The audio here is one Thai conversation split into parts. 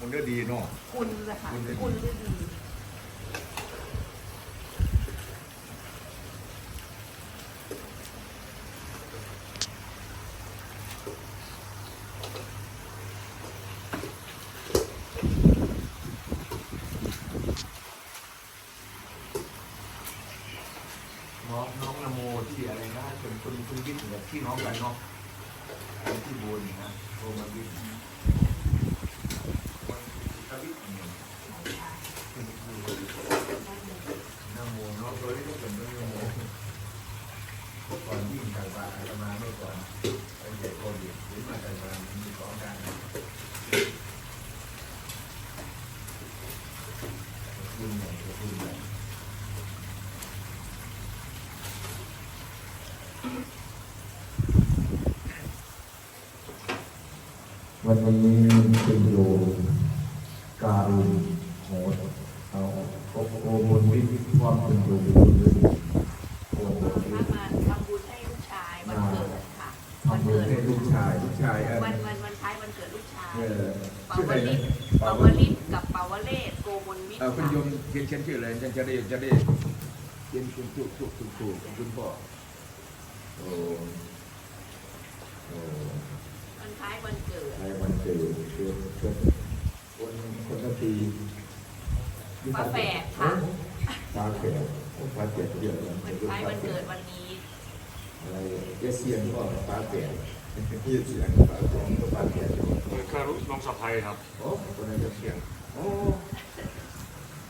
มันก็ดีเนาะคุณนะคะคุณฤดีคุณฤดีน้องน้องนโมที่อะไรนะคนคนคนวิทย์กับพี่น้องกันเนาะคนที่บุญนะโทรมาวิทย์ทวิทย์เนี่ยนโมเนาะตัวนี้ก็เป็นนโมก่อนวิ่งไก่บาอาตมาเมื่อก่อนเป็นเด็กโควิดหรือมาไก่บามีสองการรุ่นใหญ่รุ่นใหญ่ วันนี้เป็นโยมการุณโหดเอาโอโอมนวิทย์ความเป็นโยมคุณเลยโอ้โหมาทำบุญให้ลูกชายวันเกิดค่ะวันเกิดให้ลูกชายลูกชายวันวันวันคล้ายวันเกิดลูกชายเปาวลิศเปาวลิศกับเปาวเลศโกมลวิทย์คุณโยมเขียนชื่ออะไรจะได้จะได้เขียนคุณจุกจุคุณครูคุณพ่อ วันคล้ายวันเกิดใครวันเกิดเกิดเกิดคนคนละปีฝาแฝดค่ะฟ้าแฝดฟ้าแฝดเยอะเลยวันคล้ายวันเกิดวันนี้อะไรเยเซียนก็ฟ้าแฝดเยเซียนฟ้าแฝดก็ฟ้าแฝดคารุน้องสะพ้ยครับโอ้คนนั้นจะเสียงโอ้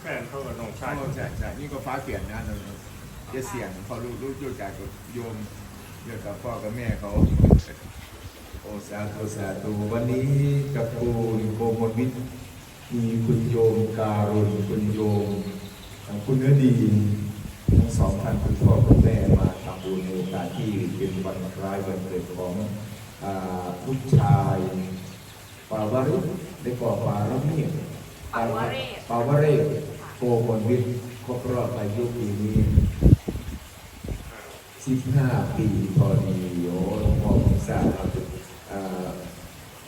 แฟนเขากับน้องใช่ชายใช่ใช่นี่ก็ฟ้าเขียนนะเราจะเสียงพอรู้รู้รู้จักกับโยม เกี่ยวกับพ่อกับแม่เขาโอสาธุสาธุวันนี้กับครูโกมลวิทย์มีคุณโยมการุณคุณโยมคุณเนื้อดีทั้งสองท่านคุณพ่อคุณแม่มาทำบุญในโอกาสที่เป็นวันคล้ายวันเกิดของลูกชายปาวริได้ก่อปารมียปาวเรศปาวเรศโกมลวิทย์ครบรอบอายุปีนี้ สิบห้าปีพอดีโยหลวงพ่อผมทราบว่าเอ่อ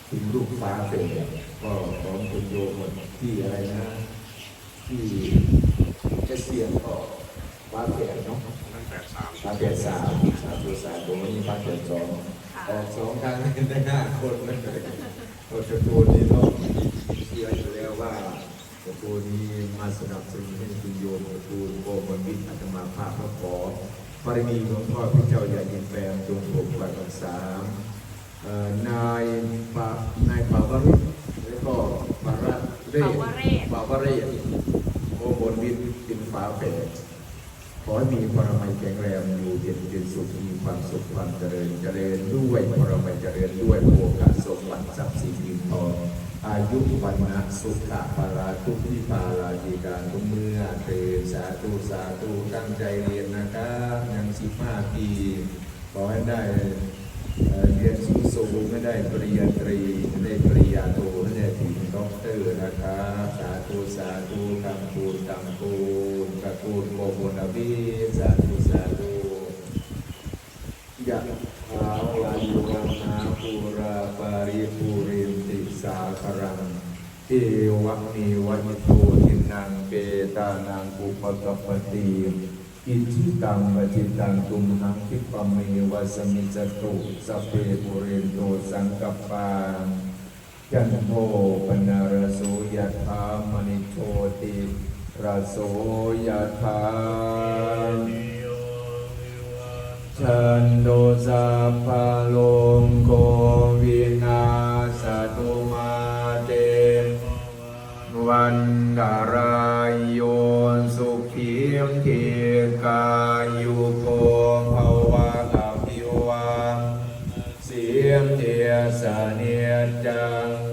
ถึงลูกฟ้าเป็นก็ของคุณโยมที่อะไรนะ ที่จะเกษียณก็ฟ้าแก่เนาะนั่นแปดสามฟ้าแก่สามสามตัวสามตัวนี้ฟ้าแก่สองออกสองครั้งได้ห้าคนเลยโอ้ตระกูลนี้ต้องเชื่ออยู่แล้วว่าตระกูลนี้มาสนับสนุนให้คุณโยมตระกูลโกมลวิทย์อาตมาภาพพระขอ ปรมีหลวงพ่อพระเจ้าใหญ่ยินแปลงจงปกปักรักษานายปานายปาวรุษแล้วก็ปาระเรศปาวเรศปาวเรศโอโบนวิทย์ปินฟ้าแฝดขอให้มีปรมัยแข็งแรงอยู่เย็นเป็นสุขมีความสุขความเจริญเจริญด้วยปรมัยเจริญด้วยโอกาสสมบัติทรัพย์สินเงินทอง อายุวันนะสุขะภาราทุกทิพาราจิการทุกเมื่อเตสาธุสาธุตั้งใจเรียนนะครับยังสิบห้าปีขอให้ได้เรียนสูงสูงไม่ได้ปริญญาตรีได้ปริญญาโทให้ได้ถึงด็อกเตอร์นะครับสาธุสาธุกำปูนกำปูนกระปูนโกบุญอภิสาธุสาธุยะถาวายุวังนาภูราปาริภูริ เอวังนีวัจโตทินังเปตานังอุปกปปติอิจิตังปจิตังตุมหังคิปเมวะสมิจตุสัพเพปุเรนโตสังกปาจันโทปนารโสยะถามณิโชติราโสยะถาฉันโดสาพาลงโค วันดารายโยสุขีมเทกายุโกภาวะอภิวังเสียมเทียสเนียจัง